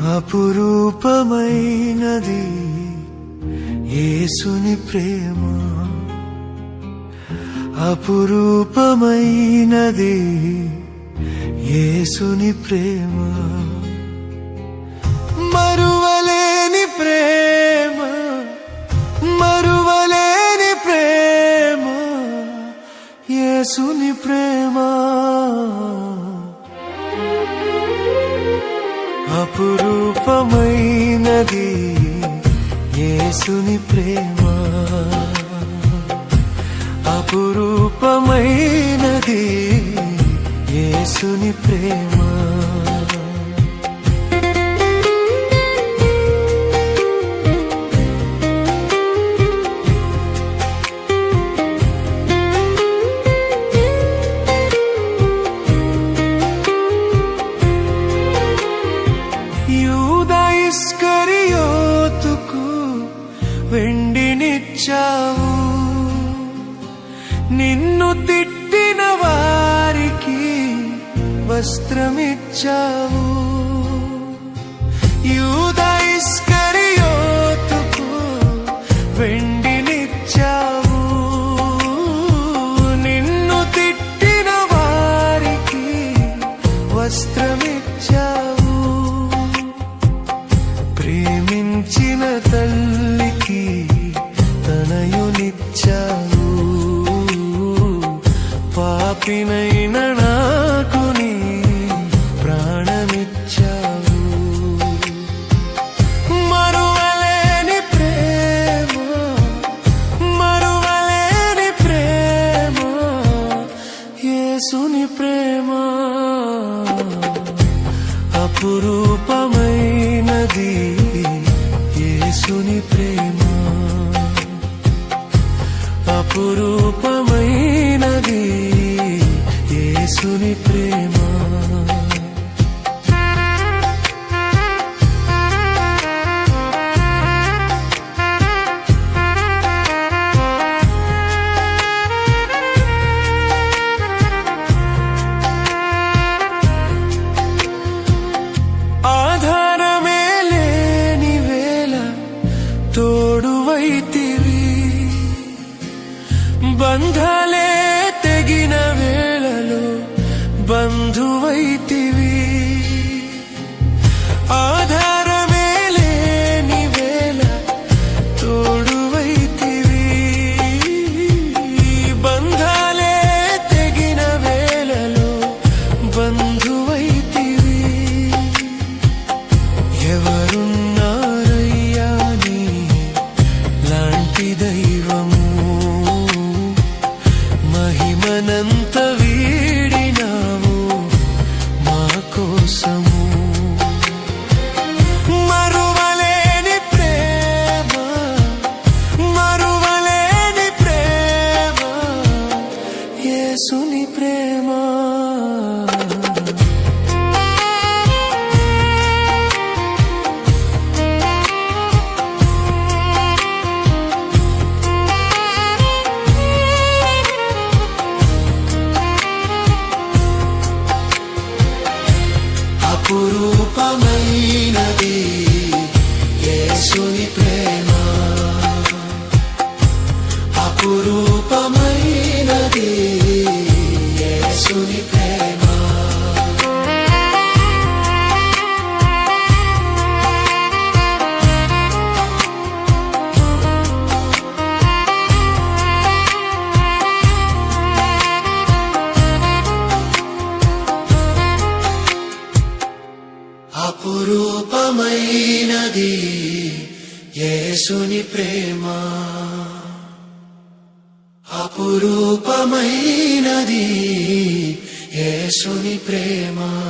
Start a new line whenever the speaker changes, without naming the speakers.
అపురూపమైనది యేసుని ప్రేమ. అపురూపమైనది యేసుని ప్రేమ. మరువలేని ప్రేమ మరువలేని ప్రేమ యేసుని ప్రేమ. ప్రేమ అపురూపమైనది యేసుని ప్రేమ. నిన్ను తిట్టిన వారికి వస్త్రమిచ్చావు. యూదా ఇస్కరియోతుకు వెండినిచ్చావు. నిన్ను తిట్టిన వారికి వస్త్రం పాపినైన నాకు నీ ప్రాణమిచ్చావు. మరువలేని ప్రేమ మరువలేని ప్రేమ యేసుని ప్రేమ. అపురూపమైనది యేసుని ప్రేమ. అపురూపమైనది యేసుని ప్రేమ. ఆధారమే లేని వేళ తోడువైతివి బంధాలే బంధువైతివి ఆధారమే లేని వేళ తోడువైతివి. బంధాలే తెగిన వేళలో బంధువైతివి. ఎవరున్నారయ్యా నీ లాంటి దైవము? మహిమనంత అపురూపమైనది యేసుని ప్రేమ. అపురూపమైనది యేసుని ప్రేమ.